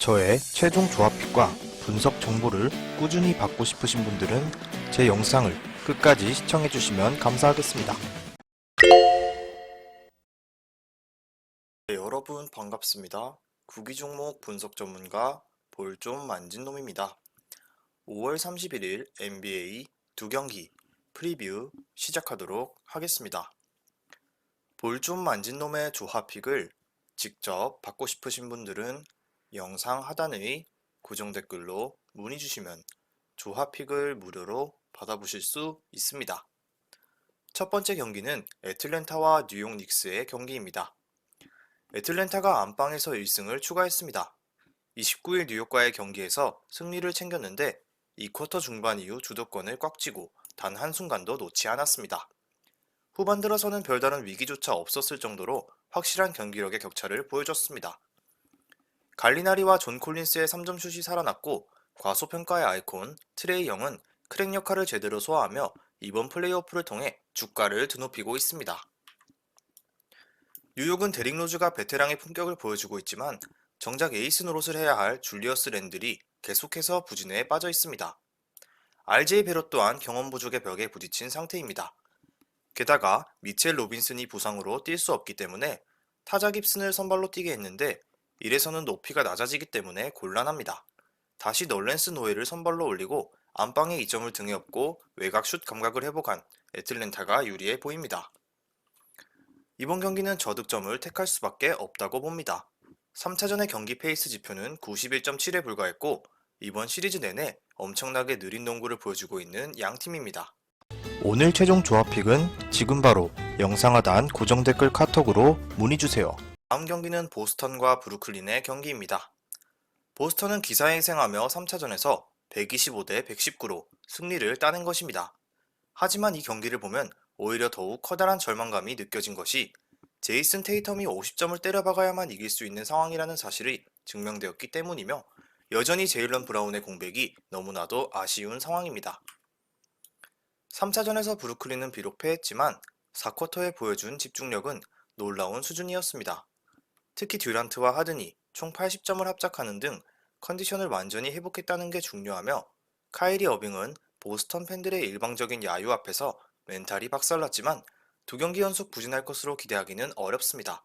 저의 최종 조합픽과 분석 정보를 꾸준히 받고 싶으신 분들은 제 영상을 끝까지 시청해주시면 감사하겠습니다. 네, 여러분 반갑습니다. 구기 종목 분석 전문가 볼좀 만진 놈입니다. 5월 31일 NBA 두 경기 프리뷰 시작하도록 하겠습니다. 볼 좀 만진 놈의 조합픽을 직접 받고 싶으신 분들은 영상 하단의 고정 댓글로 문의 주시면 조합픽을 무료로 받아보실 수 있습니다. 첫 번째 경기는 애틀랜타와 뉴욕 닉스의 경기입니다. 애틀랜타가 안방에서 1승을 추가했습니다. 29일 뉴욕과의 경기에서 승리를 챙겼는데 2쿼터 중반 이후 주도권을 꽉 쥐고 단 한순간도 놓지 않았습니다. 후반 들어서는 별다른 위기조차 없었을 정도로 확실한 경기력의 격차를 보여줬습니다. 갈리나리와 존 콜린스의 3점 슛이 살아났고 과소평가의 아이콘 트레이 영은 크랙 역할을 제대로 소화하며 이번 플레이오프를 통해 주가를 드높이고 있습니다. 뉴욕은 데릭 로즈가 베테랑의 품격을 보여주고 있지만 정작 에이스 노릇을 해야 할 줄리어스 랜들이 계속해서 부진에 빠져 있습니다. RJ 베롯 또한 경험 부족의 벽에 부딪힌 상태입니다. 게다가 미첼 로빈슨이 부상으로 뛸 수 없기 때문에 타자 깁슨을 선발로 뛰게 했는데 이래서는 높이가 낮아지기 때문에 곤란합니다. 다시 널렌스 노예를 선발로 올리고 안방에 2점을 등에 업고 외곽 슛 감각을 회복한 애틀랜타가 유리해 보입니다. 이번 경기는 저득점을 택할 수밖에 없다고 봅니다. 3차전의 경기 페이스 지표는 91.7에 불과했고 이번 시리즈 내내 엄청나게 느린 농구를 보여주고 있는 양 팀입니다. 오늘 최종 조합픽은 지금 바로 영상 하단 고정 댓글 카톡으로 문의 주세요. 다음 경기는 보스턴과 브루클린의 경기입니다. 보스턴은 기사행생하며 3차전에서 125대 119로 승리를 따낸 것입니다. 하지만 이 경기를 보면 오히려 더욱 커다란 절망감이 느껴진 것이 제이슨 테이텀이 50점을 때려박아야만 이길 수 있는 상황이라는 사실이 증명되었기 때문이며 여전히 제일런 브라운의 공백이 너무나도 아쉬운 상황입니다. 3차전에서 브루클린은 비록 패했지만 4쿼터에 보여준 집중력은 놀라운 수준이었습니다. 특히 듀란트와 하든이 총 80점을 합작하는 등 컨디션을 완전히 회복했다는 게 중요하며 카이리 어빙은 보스턴 팬들의 일방적인 야유 앞에서 멘탈이 박살났지만 두 경기 연속 부진할 것으로 기대하기는 어렵습니다.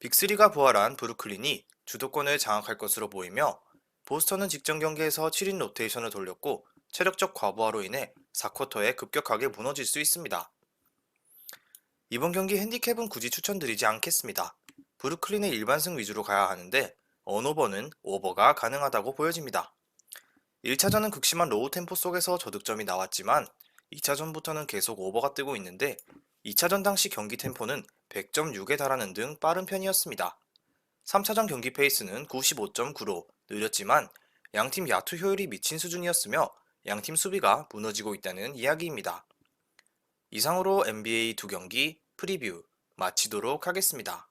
빅3가 부활한 브루클린이 주도권을 장악할 것으로 보이며 보스턴은 직전 경기에서 7인 로테이션을 돌렸고 체력적 과부하로 인해 4쿼터에 급격하게 무너질 수 있습니다. 이번 경기 핸디캡은 굳이 추천드리지 않겠습니다. 브루클린의 일반승 위주로 가야 하는데 언오버는 오버가 가능하다고 보여집니다. 1차전은 극심한 로우 템포 속에서 저득점이 나왔지만 2차전부터는 계속 오버가 뜨고 있는데 2차전 당시 경기 템포는 100.6에 달하는 등 빠른 편이었습니다. 3차전 경기 페이스는 95.9로 느렸지만 양팀 야투 효율이 미친 수준이었으며 양팀 수비가 무너지고 있다는 이야기입니다. 이상으로 NBA 두 경기 프리뷰 마치도록 하겠습니다.